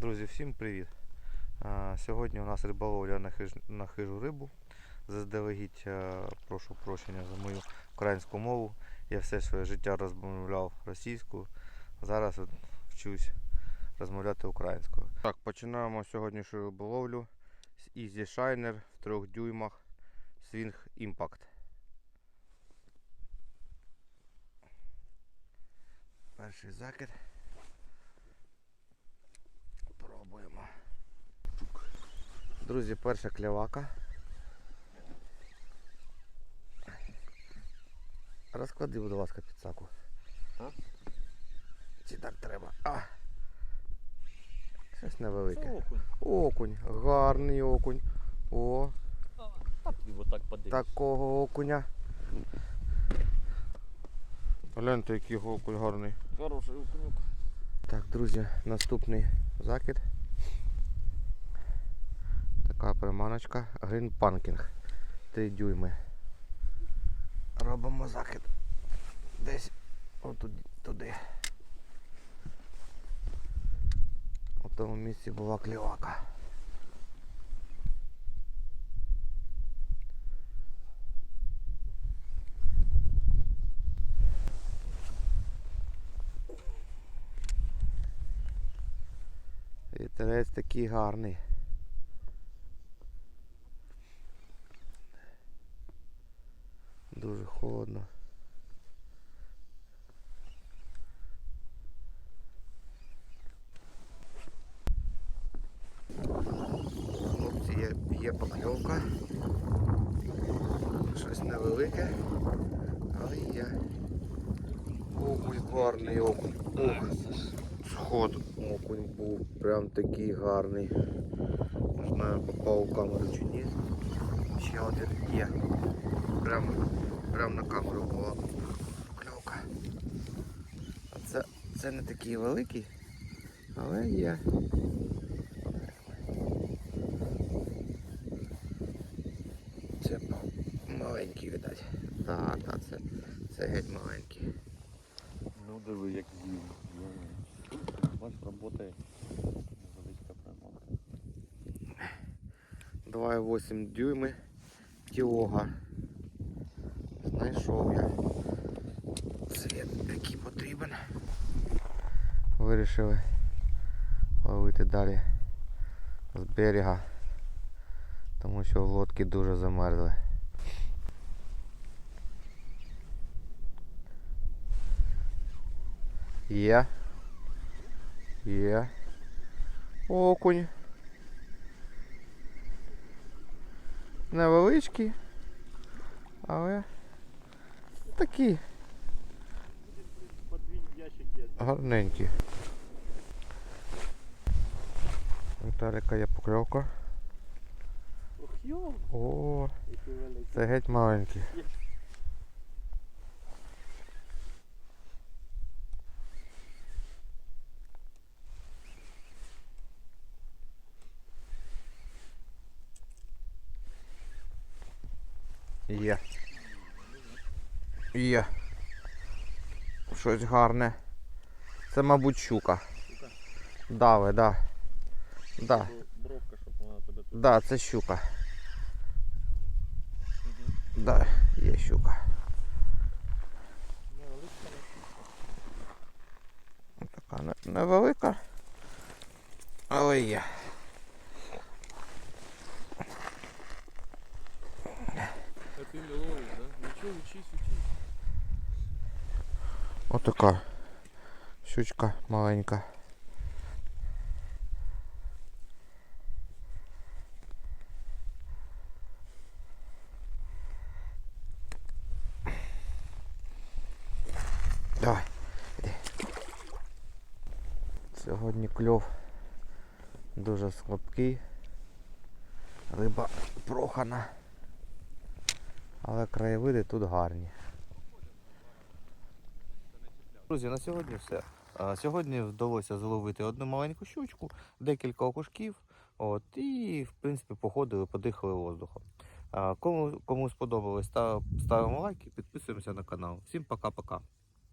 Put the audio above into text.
Друзі, всім привіт! Сьогодні у нас риболовля на, хиж... на хижу рибу. Заздалегідь е, прошу прощення за мою українську мову. Я все своє життя розмовляв російською. Зараз от вчусь розмовляти українською. Так, починаємо сьогоднішню риболовлю з Easy Shiner в 3 дюймах Swing Impact. Перший закид. Пробуємо. Друзі, перша клявака. Розклади, будь ласка, підсаку. А? Чи так треба? А! Щось невелике. Це окунь. Окунь, гарний окунь. О, подивись. такого окуня. Гляньте, який окунь гарний. Хороший окунюк. Так, друзі, наступний закид. Така приманочка. Green Punking. 3 дюйми. Робимо закид. Десь отуди, туди. У тому місці була клівака. Вітерець такий гарний. Дуже холодно. Хлопці, є, є покльовка. Щось невелике, але є. Окунь гарний окунь. Ох, сход окунь був прям такий гарний. Не знаю, попав у камеру чи ні. Ще один є. Прям, прям на камеру була покльовка. А це, це не такий великий, але є. Це маленький, видать. Так, так, це, це геть маленький. Ну диви, як з'їв. Бач, працює невеличка приманка. 2,8 дюйми тілога. Знайшов я світ, який потрібен. Вирішили ловити далі з берега, тому що лодки дуже замерзли. Є. Є. Окунь. Невеличкі, але такі гарненькі. Віталіка є покльовка. О, це геть маленький. Є. Є. Щось гарне. Це, мабуть, щука. Щука? Дави, да. Да. Бровка, щоб вона тебе тут. Да, це щука. Мгм. Да, є щука. Невеличка, але Така не- невелика. Але є. Ти не ловиш, да? Нічого, учись, учись. Отака щучка маленька. Давай, іди. Сьогодні кльов дуже слабкий. Риба прохана. Але краєвиди тут гарні. Друзі, на сьогодні все. Сьогодні вдалося зловити одну маленьку щучку, декілька окушків. От, і, в принципі, походили, подихали воздухом. Кому, кому сподобалось, став- ставимо лайки, підписуємося на канал. Всім пока-пока.